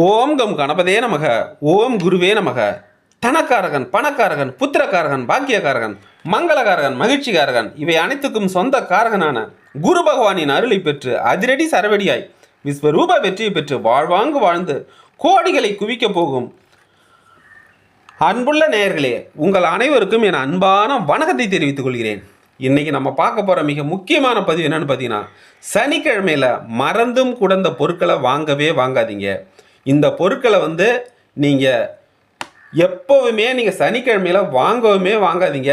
ஓம் come கணபதே நமக ஓம் குருவே நமக. தனக்காரகன் பணக்காரகன் புத்திரக்காரகன் பாக்கியக்காரகன் மங்களகாரகன் மகிழ்ச்சிகாரகன் இவை அனைத்துக்கும் சொந்த காரகனான குரு பகவானின் அருளை பெற்று அதிரடி சரவடியாய் விஸ்வரூப வெற்றியை பெற்று வாழ்வாங்கு வாழ்ந்து கோடிகளை குவிக்கப் போகும். அன்புள்ள நேயர்களே உங்கள் அனைவருக்கும் என் அன்பான வணக்கத்தை தெரிவித்துக் கொள்கிறேன். இன்னைக்கு நம்ம பார்க்க போகிற மிக முக்கியமான பதிவு என்னென்னு பார்த்தீங்கன்னா சனிக்கிழமையில் மறந்தும் குடந்த பொருட்களை வாங்கவே வாங்காதீங்க. இந்த பொருட்களை வந்து நீங்கள் எப்போவுமே நீங்கள் சனிக்கிழமையில் வாங்கவுமே வாங்காதீங்க.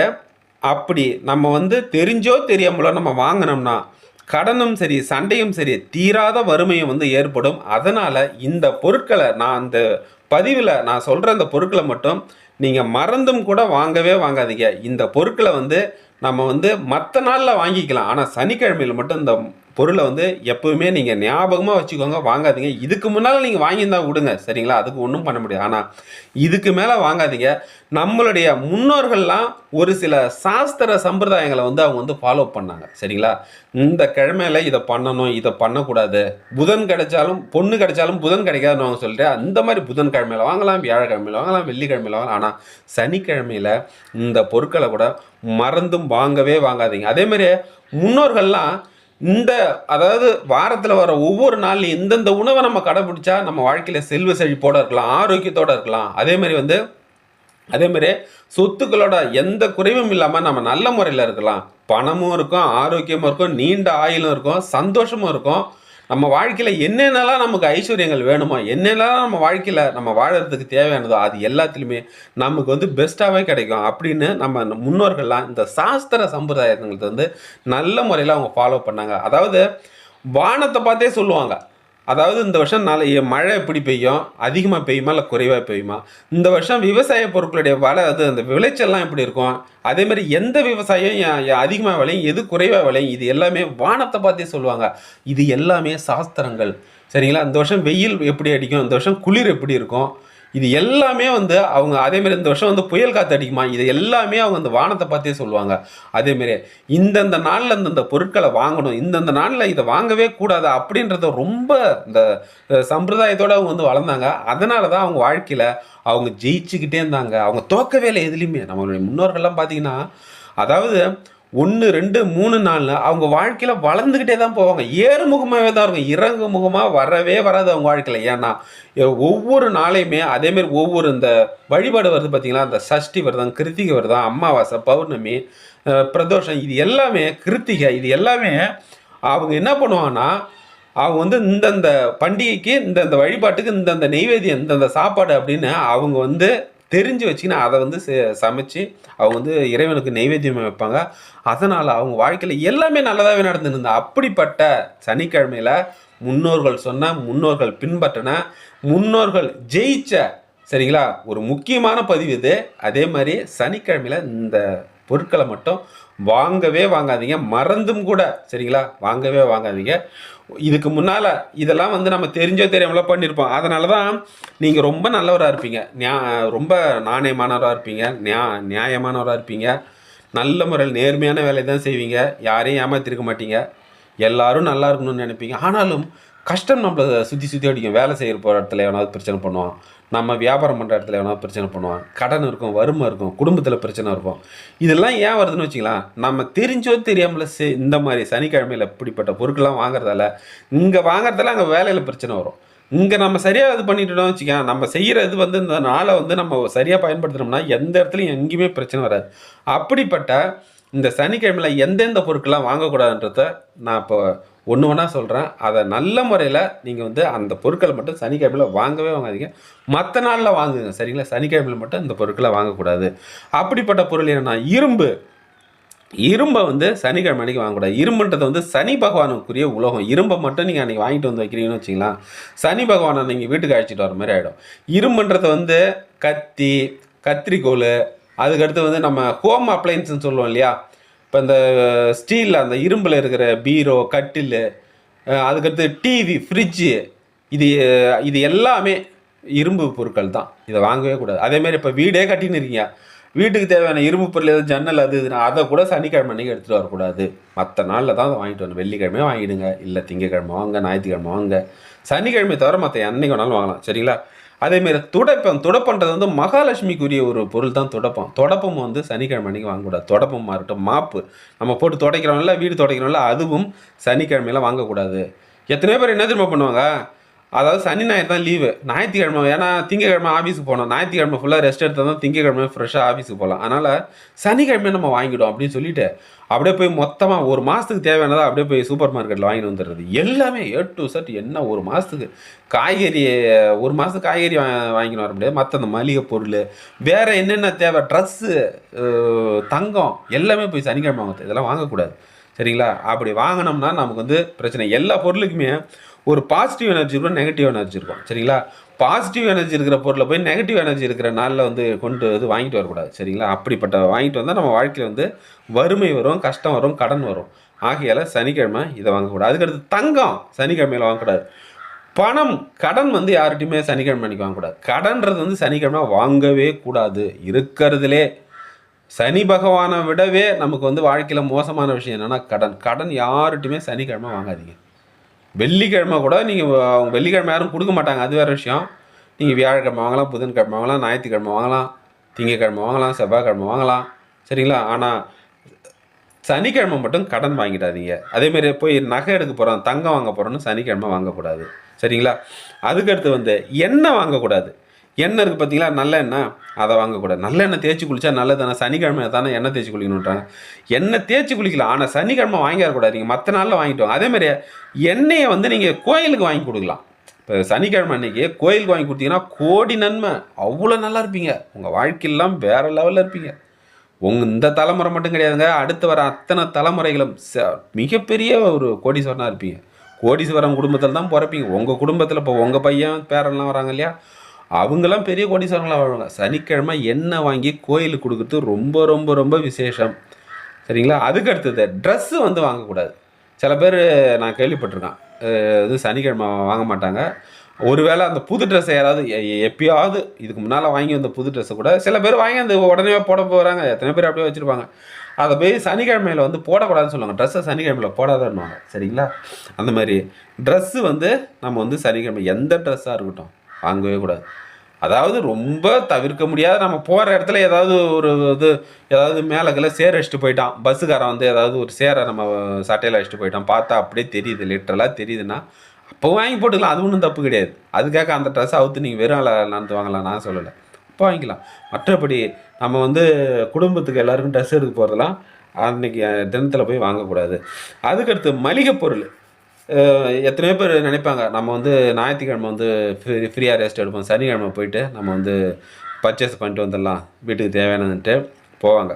அப்படி நம்ம வந்து தெரிஞ்சோ தெரியாமலோ நம்ம வாங்கினோம்னா கடனும் சரி சண்டையும் சரி தீராத வறுமையும் வந்து ஏற்படும். அதனால் இந்த பொருட்களை நான் அந்த பதிவில் நான் சொல்கிற அந்த பொருட்களை மட்டும் நீங்கள் மறந்தும் கூட வாங்கவே வாங்காதீங்க. இந்த பொருட்களை வந்து நம்ம வந்து மற்ற நாளில் வாங்கிக்கலாம். ஆனால் சனிக்கிழமையில் மட்டும் இந்த பொருளை வந்து எப்போவுமே நீங்கள் ஞாபகமாக வச்சுக்கோங்க வாங்காதீங்க. இதுக்கு முன்னால் நீங்கள் வாங்கியிருந்தா விடுங்க சரிங்களா? அதுக்கு ஒன்றும் பண்ண முடியாது. ஆனால் இதுக்கு மேலே வாங்காதீங்க. நம்மளுடைய முன்னோர்கள்லாம் ஒரு சில சாஸ்திர சம்பிரதாயங்களை வந்து அவங்க வந்து ஃபாலோ பண்ணாங்க சரிங்களா? இந்த கிழமையில இதை பண்ணணும் இதை பண்ணக்கூடாது. புதன் கிடைச்சாலும் பொண்ணு கிடைச்சாலும் புதன் கிடைக்காதுன்னு அவங்க சொல்லிட்டு அந்த மாதிரி புதன் கிழமையில வாங்கலாம் வியாழக்கிழமையில் வாங்கலாம் வெள்ளிக்கிழமையில் வாங்கலாம். ஆனால் சனிக்கிழமையில இந்த பொருட்களை கூட மறந்தும் வாங்கவே வாங்காதீங்க. அதே மாதிரி முன்னோர்கள்லாம் இந்த அதாவது வாரத்தில் வர ஒவ்வொரு நாள்லையும் இந்தந்த உணவை நம்ம கடைபிடிச்சா நம்ம வாழ்க்கையில் செல்வ செழிப்போட இருக்கலாம் ஆரோக்கியத்தோடு இருக்கலாம். அதேமாதிரி வந்து அதேமாதிரி சொத்துக்களோட எந்த குறைவும் இல்லாமல் நம்ம நல்ல முறையில் இருக்கலாம். பணமும் இருக்கும் ஆரோக்கியமும் இருக்கும் நீண்ட ஆயுளும் இருக்கும் சந்தோஷமும் இருக்கும். நம்ம வாழ்க்கையில் என்னென்னலாம் நமக்கு ஐஸ்வர்யங்கள் வேணுமோ என்னென்னலாம் நம்ம வாழ்க்கையில் நம்ம வாழறதுக்கு தேவையானதோ அது எல்லாத்துலேயுமே நமக்கு வந்து பெஸ்ட்டாகவே கிடைக்கும். அப்படின்னு நம்ம முன்னோர்கள்லாம் இந்த சாஸ்திர சம்பிரதாயங்களை வந்து நல்ல முறையில் அவங்க ஃபாலோ பண்ணாங்க. அதாவது வானத்தை பார்த்தே சொல்லுவாங்க. அதாவது இந்த வருஷம் நாளை மழை எப்படி பெய்யும்? அதிகமாக பெய்யுமா? இல்லை குறைவாக பெய்யுமா? இந்த வருஷம் விவசாய பொருட்களுடைய வலை அது அந்த விளைச்சல்லாம் எப்படி இருக்கும்? அதே மாதிரி எந்த விவசாயம் அதிகமாக விளையும்? எது குறைவாக விளையும்? இது எல்லாமே வானத்தை பார்த்தே சொல்லுவாங்க. இது எல்லாமே சாஸ்திரங்கள். சரிங்களா? இந்த வருஷம் வெயில் எப்படி அடிக்கும்? இந்த வருஷம் குளிர் எப்படி இருக்கும்? இது எல்லாமே வந்து அவங்க அதேமாரி இந்த வருஷம் வந்து புயல் காற்று அடிக்குமா? இது எல்லாமே அவங்க அந்த வானத்தை பார்த்தே சொல்லுவாங்க. அதே இந்தந்த நாளில் இந்தந்த பொருட்களை வாங்கணும் இந்தந்த நாளில் இதை வாங்கவே கூடாது அப்படின்றத ரொம்ப இந்த சம்பிரதாயத்தோடு அவங்க வந்து வளர்ந்தாங்க. அதனால தான் அவங்க வாழ்க்கையில் அவங்க ஜெயிச்சுக்கிட்டே இருந்தாங்க. அவங்க தோக்கவே இல்லை எதுலேயுமே. நம்மளுடைய முன்னோர்கள்லாம் பார்த்தீங்கன்னா அதாவது ஒன்று ரெண்டு மூணு நாளில் அவங்க வாழ்க்கையில் வளர்ந்துக்கிட்டே தான் போவாங்க. ஏறு முகமாகவே தான் இருக்கும். இறங்கு முகமாக வரவே வராது அவங்க வாழ்க்கையில். ஏன்னா ஒவ்வொரு நாளையுமே அதேமாரி ஒவ்வொரு இந்த வழிபாடு வருது பார்த்தீங்களா அந்த சஷ்டி விரதம் கிருத்திகை விரதம் அமாவாசை பௌர்ணமி பிரதோஷம் இது எல்லாமே கிருத்திகை இது எல்லாமே அவங்க என்ன பண்ணுவாங்கன்னா அவங்க வந்து இந்தந்த பண்டிகைக்கு இந்தந்த வழிபாட்டுக்கு இந்தந்த நெய்வேதியம் இந்தந்த சாப்பாடு அப்படின்னு அவங்க வந்து தெரிஞ்சு வச்சுக்கின்னு அதை வந்து சமைச்சு அவங்க வந்து இறைவனுக்கு நெய்வேத்தியம் வைப்பாங்க. அதனால் அவங்க வாழ்க்கையில் எல்லாமே நல்லதாகவே நடந்துருந்தா அப்படிப்பட்ட சனிக்கிழமையில் முன்னோர்கள் சொன்ன முன்னோர்கள் பின்பற்றின முன்னோர்கள் ஜெயிச்ச சரிங்களா? ஒரு முக்கியமான பதிவு இது. அதே மாதிரி சனிக்கிழமையில் இந்த பொருட்களை மட்டும் வாங்கவே வாங்காதீங்க. மறந்தும் கூட சரிங்களா? வாங்கவே வாங்காதீங்க. இதுக்கு முன்னால் இதெல்லாம் வந்து நம்ம தெரிஞ்சோ தெரியாமலாம் பண்ணியிருப்போம் அதனால தான் நீங்கள் ரொம்ப நல்லவராக இருப்பீங்க. நியா ரொம்ப நாணயமானவராக இருப்பீங்க. நியா நியாயமானவராக இருப்பீங்க. நல்ல முறையில் நேர்மையான வேலை தான் செய்வீங்க. யாரையும் ஏமாத்திருக்க மாட்டீங்க. எல்லாரும் நல்லா இருக்கணும்னு நினைப்பீங்க. ஆனாலும் கஷ்டம் நம்மளை சுற்றி சுற்றி அடிக்கும். வேலை செய்கிற போகிற இடத்துல எவனாவது பிரச்சனை பண்ணுவான். நம்ம வியாபாரம் பண்ணுற இடத்துல எவனாவது பிரச்சனை பண்ணுவான். கடன் இருக்கும் வறுமை இருக்கும் குடும்பத்தில் பிரச்சனை இருக்கும். இதெல்லாம் ஏன் வருதுன்னு வச்சுக்கலாம். நம்ம தெரிஞ்சோ தெரியாமல சே இந்த மாதிரி சனிக்கிழமையில் இப்படிப்பட்ட பொருட்கள்லாம் வாங்குறதால இங்கே வாங்குறதால அங்கே வேலையில் பிரச்சனை வரும். இங்கே நம்ம சரியாக இது பண்ணிட்டோம்னு வச்சுக்கோங்க நம்ம செய்கிற இது வந்து இந்த நாளை வந்து நம்ம சரியாக பயன்படுத்தினோம்னா எந்த இடத்துலையும் எங்கேயுமே பிரச்சனை வராது. அப்படிப்பட்ட இந்த சனிக்கிழமையில் எந்தெந்த பொருட்கள்லாம் வாங்கக்கூடாதுன்றத நான் இப்போ ஒன்று ஒன்றா சொல்கிறேன் அதை நல்ல முறையில் நீங்கள் வந்து அந்த பொருட்களை மட்டும் சனிக்கிழமையில் வாங்கவே வாங்காதீங்க. மற்ற நாளில் வாங்குங்க சரிங்களா? சனிக்கிழமையில் மட்டும் இந்த பொருட்களை வாங்கக்கூடாது. அப்படிப்பட்ட பொருள் என்னென்னா இரும்பு. இரும்பை வந்து சனிக்கிழமை அன்னைக்கு வாங்கக்கூடாது. இரும்புன்றது வந்து சனி பகவானுக்குரிய உலகம். இரும்பை மட்டும் நீங்கள் அன்றைக்கி வாங்கிட்டு வந்து வைக்கிறீங்கன்னு வச்சிங்களா சனி பகவானை நீங்கள் வீட்டுக்கு அழைச்சிட்டு வர மாதிரி ஆகிடும் இரும்புன்றது வந்து கத்தி கத்திரிக்கோள் அதுக்கடுத்து வந்து நம்ம ஹோம் அப்ளைன்ஸ்னு சொல்லுவோம் இல்லையா? இப்போ இந்த ஸ்டீலில் அந்த இரும்பில் இருக்கிற பீரோ கட்டில் அதுக்கடுத்து டிவி ஃப்ரிட்ஜு இது இது எல்லாமே இரும்பு பொருட்கள் தான். இதை வாங்கவே கூடாது. அதேமாரி இப்போ வீடே கட்டின்னு இருக்கீங்க. வீட்டுக்கு தேவையான இரும்பு பொருள் எதுவும் ஜன்னல் அது இதுனா அதை கூட சனிக்கிழமை அன்னைக்கு எடுத்துகிட்டு வரக்கூடாது. மற்ற நாளில் தான் அதை வாங்கிட்டு வரணும். வெள்ளிக்கிழமையே வாங்கிடுங்க. இல்லை திங்கக்கிழமை வாங்க ஞாயிற்றுக்கிழமை வாங்க. சனிக்கிழமை தவிர மற்ற என்னைக்கு வேணாலும் வாங்கலாம். சரிங்களா? அதேமாரி துடைப்பம் துடைப்பன்றது வந்து மகாலட்சுமிக்குரிய ஒரு பொருள் தான் துடைப்பம். தொடப்பம் வந்து சனிக்கிழமை அன்னைக்கு வாங்கக்கூடாது. தொடப்பமாக இருக்கட்டும் மாப்பு. நம்ம போட்டு துடைக்கிறோம்ல வீடு துடைக்கிறோம்ல அதுவும் சனிக்கிழமையில் வாங்கக்கூடாது. எத்தனையோ பேர் என்ன திரும்ப பண்ணுவாங்க? அதாவது சனி ஞாயிறு தான் லீவு ஞாயிற்றுக்கிழமை ஏன்னா திங்கக்கிழமை ஆஃபீஸுக்கு போனோம் ஞாயிற்றுக்கிழமை ஃபுல்லாக ரெஸ்ட் எடுத்தால் தான் திங்கக்கிழமை ஃப்ரெஷ்ஷாக ஆஃபீஸுக்கு போகலாம். அதனால் சனிக்கிழமை நம்ம வாங்கிடும் அப்படின்னு சொல்லிட்டு அப்படியே போய் மொத்தமாக ஒரு மாதத்துக்கு தேவையானதை அப்படியே போய் சூப்பர் மார்க்கெட்டில் வாங்கிட்டு வந்துடுறது. எல்லாமே ஏ டு செட் என்ன ஒரு மாதத்துக்கு காய்கறி ஒரு மாதத்துக்கு காய்கறி வா வர முடியாது. மற்ற அந்த மளிகை பொருள் வேறு என்னென்ன தேவை ட்ரெஸ்ஸு தங்கம் எல்லாமே போய் சனிக்கிழமை வாங்குறது இதெல்லாம் வாங்கக்கூடாது. சரிங்களா? அப்படி வாங்கினோம்னா நமக்கு வந்து பிரச்சனை. எல்லா பொருளுக்குமே ஒரு பாசிட்டிவ் எனர்ஜி இருக்கும் நெகட்டிவ் எனர்ஜி இருக்கும். சரிங்களா? பாசிட்டிவ் எனர்ஜி இருக்கிற பொருளை போய் நெகட்டிவ் எனர்ஜி இருக்கிற நாளில் வந்து கொண்டு வந்து வாங்கிட்டு வரக்கூடாது. சரிங்களா? அப்படிப்பட்ட வாங்கிட்டு வந்தால் நம்ம வாழ்க்கையில் வந்து வறுமை வரும் கஷ்டம் வரும் கடன் வரும். ஆகையால் சனிக்கிழமை இதை வாங்கக்கூடாது. அதுக்கடுத்து தங்கம் சனிக்கிழமையில் வாங்கக்கூடாது. பணம் கடன் வந்து யார்கிட்டையுமே சனிக்கிழமை அன்றைக்கி வாங்கக்கூடாது. கடன்றது வந்து சனிக்கிழமை வாங்கவே கூடாது. இருக்கிறதுலே சனி பகவானை விடவே நமக்கு வந்து வாழ்க்கையில் மோசமான விஷயம் என்னென்னா கடன். கடன் யார்கிட்டையுமே சனிக்கிழமை வாங்காதீங்க. வெள்ளிக்கிழமை கூட நீங்கள் அவங்க வெள்ளிக்கிழமை யாரும் கொடுக்க மாட்டாங்க. அது வேறு விஷயம். நீங்கள் வியாழக்கிழமை வாங்கலாம் புதன்கிழமை வாங்கலாம் ஞாயிற்றுக்கிழமை வாங்கலாம் திங்கக்கிழமை வாங்கலாம் செவ்வாய்க்கிழமை வாங்கலாம். சரிங்களா? ஆனால் சனிக்கிழமை மட்டும் கடன் வாங்கிடாதீங்க. அதேமாரி போய் நகை எடுக்க போகிறோம் தங்கம் வாங்க போகிறோன்னு சனிக்கிழமை வாங்கக்கூடாது. சரிங்களா? அதுக்கடுத்து வந்து எண்ணெய் வாங்கக்கூடாது. எண்ணெய் இருக்குது பார்த்தீங்களா நல்ல எண்ணெய். அதை வாங்கக்கூடாது. நல்ல எண்ணெய் தேய்ச்சி குளிச்சா நல்லது தானே சனிக்கிழமை தானே எண்ணெய் தேய்ச்சி குளிக்கணுன்றாங்க எண்ணெய் தேய்ச்சி குளிக்கலாம் ஆனால் சனிக்கிழமை வாங்கிடக்கூடாது நீங்கள் மற்ற நாளில் வாங்கிட்டு வாங்க. அதேமாதிரி எண்ணெயை வந்து நீங்கள் கோயிலுக்கு வாங்கி கொடுக்கலாம். இப்போ சனிக்கிழமை அன்றைக்கி கோயிலுக்கு வாங்கி கொடுத்தீங்கன்னா கோடி நன்மை. அவ்வளோ நல்லா இருப்பீங்க. உங்கள் வாழ்க்கையெல்லாம் வேறு லெவலில் இருப்பீங்க. உங்கள் இந்த தலைமுறை மட்டும் கிடையாதுங்க. அடுத்து வர அத்தனை தலைமுறைகளும் ச- மிகப்பெரிய ஒரு கோடீஸ்வரனாக இருப்பீங்க. கோடீஸ்வரன் குடும்பத்தில் தான் பிறப்பீங்க. உங்கள் குடும்பத்தில் இப்போ உங்கள் பையன் பேரன்லாம் வராங்க இல்லையா? அவங்கெல்லாம் பெரிய கோடீஸ்வரங்களாக வாழ்வாங்க. சனிக்கிழமை எண்ணெய் வாங்கி கோயிலுக்கு கொடுக்குறது ரொம்ப ரொம்ப ரொம்ப விசேஷம். சரிங்களா? அதுக்கு அடுத்தது ட்ரெஸ்ஸு வந்து வாங்கக்கூடாது. சில பேர் நான் கேள்விப்பட்டிருக்கேன். இது சனிக்கிழமை வாங்க மாட்டாங்க. ஒருவேளை அந்த புது ட்ரெஸ்ஸை யாராவது எப்பயாவது இதுக்கு முன்னால் வாங்கி வந்த புது ட்ரெஸ்ஸை கூட சில பேர் வாங்கி அந்த உடனே போட போகிறாங்க எத்தனை பேர் அப்படியே வச்சுருப்பாங்க. அதை போய் சனிக்கிழமையில் வந்து போடக்கூடாதுன்னு சொல்லுவாங்க. ட்ரெஸ்ஸை சனிக்கிழமையில் போடாதன்னுவாங்க. சரிங்களா? அந்த மாதிரி. ட்ரெஸ்ஸு வந்து நம்ம வந்து சனிக்கிழமை எந்த ட்ரெஸ்ஸாக இருக்கட்டும் வாங்கவே கூடாது. அதாவது ரொம்ப தவிர்க்க முடியாத நம்ம போகிற இடத்துல ஏதாவது ஒரு இது ஏதாவது மேலக்கில் சேர் அடிச்சுட்டு போயிட்டான். பஸ்ஸுக்காரன் வந்து ஏதாவது ஒரு சேரை நம்ம சட்டையில் அடிச்சுட்டு போயிட்டான். பார்த்தா அப்படியே தெரியுது லிட்டரலாக தெரியுதுன்னா அப்போ வாங்கி போட்டுக்கலாம். அது ஒன்றும் தப்பு கிடையாது. அதுக்காக அந்த ட்ரெஸ் அவுத்து நீங்கள் வெறும் நடந்து வாங்கலாம். நான் சொல்லலை. அப்போ வாங்கிக்கலாம். மற்றபடி நம்ம வந்து குடும்பத்துக்கு எல்லாருக்கும் ட்ரெஸ் எடுக்க போகிறதெல்லாம் அன்றைக்கி தினத்தில் போய் வாங்கக்கூடாது. அதுக்கடுத்து மளிகை பொருள். எத்தனையோ பேர் நினைப்பாங்க. நம்ம வந்து ஞாயிற்றுக்கிழமை வந்து ஃப்ரீ ஃப்ரீயாக ரெஸ்ட் எடுப்போம். சனிக்கிழமை போயிட்டு நம்ம வந்து பர்ச்சேஸ் பண்ணிட்டு வந்துடலாம். வீட்டுக்கு தேவையானதுன்ட்டு போவாங்க.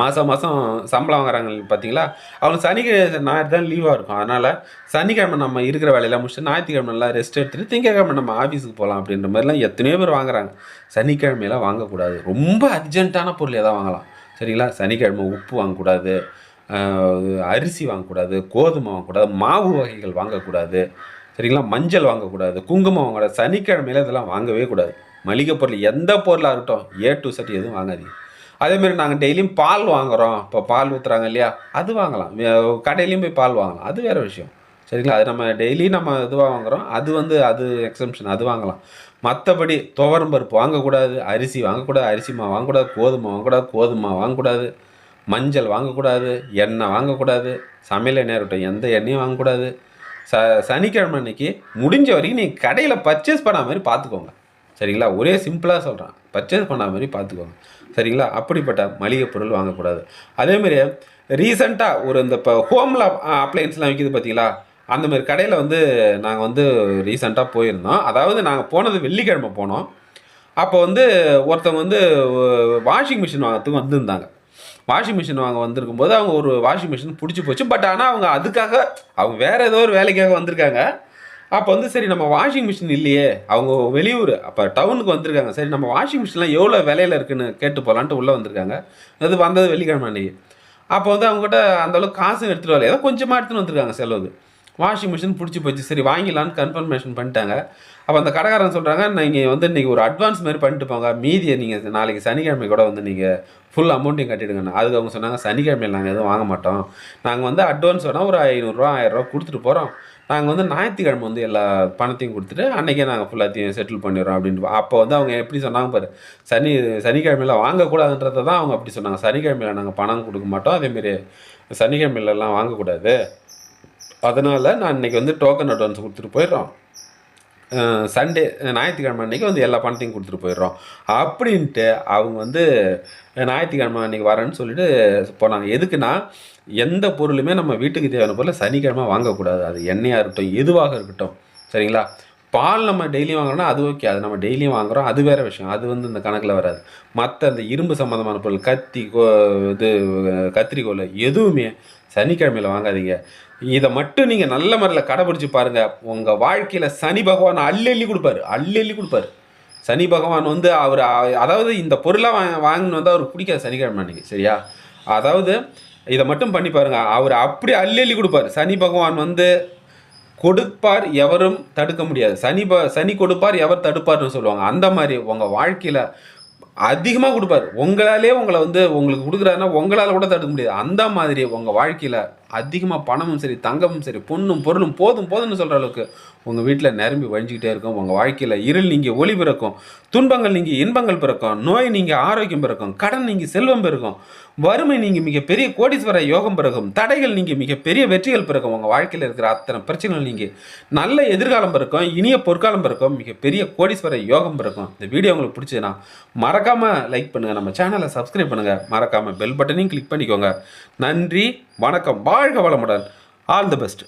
மாதம் மாதம் சம்பளம் வாங்குறாங்க பார்த்தீங்களா? அவங்க சனிக்கிழமை ஞாயிறு தான் லீவாக இருக்கும். அதனால் சனிக்கிழமை நம்ம இருக்கிற வேலையெல்லாம் முடிச்சுட்டு ஞாயிற்றுக்கிழமை நல்லா ரெஸ்ட் எடுத்துட்டு திங்கக்கிழமை நம்ம ஆஃபீஸுக்கு போகலாம் அப்படின்ற மாதிரிலாம் எத்தனையோ பேர் வாங்குறாங்க. சனிக்கிழமையெல்லாம் வாங்கக்கூடாது. ரொம்ப அர்ஜென்ட்டான பொருள் எதாவது வாங்கலாம். சரிங்களா? சனிக்கிழமை உப்பு வாங்கக்கூடாது. அரிசி வாங்கக்கூடாது கோதுமை வாங்கக்கூடாது மாவு வகைகள் வாங்கக்கூடாது சரிங்களா? மஞ்சள் வாங்கக்கூடாது குங்குமம் வாங்கக்கூடாது சனிக்கிழமையில இதெல்லாம் வாங்கவே கூடாது. மளிகை பொருள் எந்த பொருளாக இருக்கட்டும் ஏ டு செட் எதுவும் வாங்காதீங்க. அதேமாரி நாங்கள் டெய்லியும் பால் வாங்குறோம். இப்போ பால் ஊற்றுறாங்க இல்லையா? அது வாங்கலாம். கடையிலையும் போய் பால் வாங்கலாம். அது வேறு விஷயம். சரிங்களா? அது நம்ம டெய்லி நம்ம இதுவாக வாங்குறோம். அது வந்து அது எக்ஸம்ஷன் அது வாங்கலாம். மற்றபடி துவரம் பருப்பு வாங்கக்கூடாது அரிசி வாங்கக்கூடாது அரிசி மாவு வாங்கக்கூடாது கோதுமை வாங்கக்கூடாது கோதுமை வாங்கக்கூடாது. மஞ்சள் வாங்கக்கூடாது எண்ணெய் வாங்கக்கூடாது சமையல் எண்ணெய் இருக்கட்டும் எந்த எண்ணெயும் வாங்கக்கூடாது. ச சனிக்கிழமை அன்னைக்கு முடிஞ்ச வரைக்கும் நீங்கள் கடையில் பர்ச்சேஸ் பண்ண மாதிரி பார்த்துக்கோங்க. சரிங்களா? ஒரே சிம்பிளாக சொல்கிறேன் பர்ச்சேஸ் பண்ண மாதிரி பார்த்துக்கோங்க. சரிங்களா? அப்படிப்பட்ட மளிகை பொருள் வாங்கக்கூடாது. அதேமாரி ரீசெண்டாக ஒரு இந்த இப்போ ஹோமில் அப்ளையன்ஸ்லாம் விற்கிது பார்த்தீங்களா அந்த மாதிரி கடையில் வந்து நாங்கள் வந்து ரீசெண்டாக போயிருந்தோம். அதாவது நாங்கள் போனது வெள்ளிக்கிழமை போனோம். அப்போ வந்து ஒருத்தவங்க வந்து வாஷிங் மிஷின் வாங்கிறதுக்கு வந்திருந்தாங்க. வாஷிங் மிஷின் வாங்க வந்திருக்கும் போது அவங்க ஒரு வாஷிங் மிஷின் பிடிச்சி போச்சு. பட் ஆனால் அவங்க அதுக்காக அவங்க வேற ஏதோ ஒரு வேலைக்காக வந்திருக்காங்க. அப்போ வந்து சரி நம்ம வாஷிங் மிஷின் இல்லையே. அவங்க வெளியூர் அப்போ டவுனுக்கு வந்திருக்காங்க. சரி நம்ம வாஷிங் மிஷின்லாம் எவ்வளோ விலையில இருக்குன்னு கேட்டு போகலான்ட்டு உள்ளே வந்திருக்காங்க. அது வந்தது வெள்ளிக்கிழமை அன்னைக்கு. அப்போ வந்து அவங்ககிட்ட அந்தளவுக்கு காசு எடுத்துகிட்டு வரல. ஏதோ கொஞ்சமாக எடுத்துகிட்டு வந்திருக்காங்க செலவுக்கு. வாஷிங் மிஷின் பிடிச்சி போச்சு. சரி வாங்கிலான்னு கன்ஃபர்மேஷன் பண்ணிட்டாங்க. அப்போ அந்த கடைக்காரன் சொல்கிறாங்க நீங்கள் வந்து இன்றைக்கி ஒரு அட்வான்ஸ் மாதிரி பண்ணிட்டு போங்க. மீதியை நீங்கள் நாளைக்கு சனிக்கிழமை கூட வந்து நீங்கள் ஃபுல் அமௌண்ட்டையும் கட்டிடுங்கண்ணா. அதுக்கு அவங்க சொன்னாங்க சனிக்கிழமையில் நாங்கள் எதுவும் வாங்க மாட்டோம். நாங்கள் வந்து அட்வான்ஸ் வேணால் ஒரு ஐநூறுரூவா ஆயிரரூவா கொடுத்துட்டு போகிறோம் நாங்கள் வந்து ஞாயிற்றுக்கிழமை வந்து எல்லா பணத்தையும் கொடுத்துட்டு அன்றைக்கே நாங்கள் ஃபுல்லாத்தையும் செட்டில் பண்ணிடுறோம் அப்படின்ட்டு. அப்போ வந்து அவங்க எப்படி சொன்னாங்க பாரு சனி சனிக்கிழமையில வாங்கக்கூடாதுன்றதை தான் அவங்க அப்படி சொன்னாங்க. சனிக்கிழமையில நாங்கள் பணம் கொடுக்க மாட்டோம். அதேமாரி சனிக்கிழமையிலலாம் வாங்கக்கூடாது. அதனால் நான் இன்னைக்கு வந்து டோக்கன் அட்வான்ஸ் கொடுத்துட்டு போயிடுறோம். சண்டே ஞாயிற்றுக்கிழமை அன்றைக்கி வந்து எல்லா பணத்தையும் கொடுத்துட்டு போயிடுறோம். அப்படின்ட்டு அவங்க வந்து ஞாயிற்றுக்கிழமை அன்றைக்கி வரேன்னு சொல்லிட்டு போனாங்க. எதுக்குன்னா எந்த பொருளுமே நம்ம வீட்டுக்கு தேவையான பொருளை சனிக்கிழமை வாங்கக்கூடாது. அது எண்ணெயாக இருக்கட்டும் எதுவாக இருக்கட்டும். சரிங்களா? பால் நம்ம டெய்லியும் வாங்குறோம்னா அது ஓகே. அது நம்ம டெய்லியும் வாங்குறோம். அது வேற விஷயம். அது வந்து இந்த கணக்கில் வராது. மற்ற அந்த இரும்பு சம்மந்தமான பொருள் கத்தி கோ இது கத்திரிக்கோல் எதுவுமே சனிக்கிழமையில் வாங்காதீங்க. இதை மட்டும் நீங்கள் நல்ல முறையில் கடைபிடிச்சி பாருங்கள் உங்கள் வாழ்க்கையில் சனி பகவான் அள்ளி அள்ளி கொடுப்பாரு. அள்ளி அள்ளி கொடுப்பாரு. சனி பகவான் வந்து அவர் அதாவது இந்த பொருளாக வா வாங்கினு வந்து அவருக்கு பிடிக்காது சனிக்கிழமை அன்றைக்கி சரியா? அதாவது இதை மட்டும் பண்ணி பாருங்க. அவர் அப்படி அள்ளி அள்ளி கொடுப்பார். சனி பகவான் வந்து கொடுப்பார் எவரும் தடுக்க முடியாது. சனி ப சனி கொடுப்பார் எவர் தடுப்பார்னு சொல்லுவாங்க. அந்த மாதிரி உங்கள் வாழ்க்கையில் அதிகமாக கொடுப்பார். உங்களாலே உங்களை வந்து உங்களுக்கு கொடுக்குறாருன்னா உங்களால் கூட தடுக்க முடியாது. அந்த மாதிரி உங்கள் வாழ்க்கையில் அதிகமாக பணமும் சரி தங்கமும் சரி பொண்ணும் பொருளும் போதும் போதும்னு சொல்கிற அளவுக்கு உங்கள் வீட்டில் நிரம்பி வழிஞ்சிக்கிட்டே இருக்கும். உங்கள் வாழ்க்கையில் இருள் நீங்கள் ஒளி பிறக்கும். துன்பங்கள் நீங்கள் இன்பங்கள் பிறக்கும். நோய் நீங்கள் ஆரோக்கியம் பிறக்கும். கடன் நீங்கள் செல்வம் பிறக்கும் வறுமை நீங்கள் மிகப்பெரிய கோடீஸ்வர யோகம் பிறக்கும் தடைகள் நீங்கள் மிகப்பெரிய வெற்றிகள் பிறக்கும் உங்கள் வாழ்க்கையில் இருக்கிற அத்தனை பிரச்சனைகள் நீங்கள் நல்ல எதிர்காலம் பிறக்கும் இனிய பொற்காலம் பிறக்கும் மிகப்பெரிய கோடீஸ்வர யோகம் பிறக்கும் இந்த வீடியோ உங்களுக்கு பிடிச்சதுன்னா மறக்காமல் லைக் பண்ணுங்கள் நம்ம சேனலை சப்ஸ்கிரைப் பண்ணுங்கள் மறக்காமல் பெல் பட்டனையும் கிளிக் பண்ணிக்கோங்க. நன்றி வணக்கம். வாழ்க வளமுடன். All the best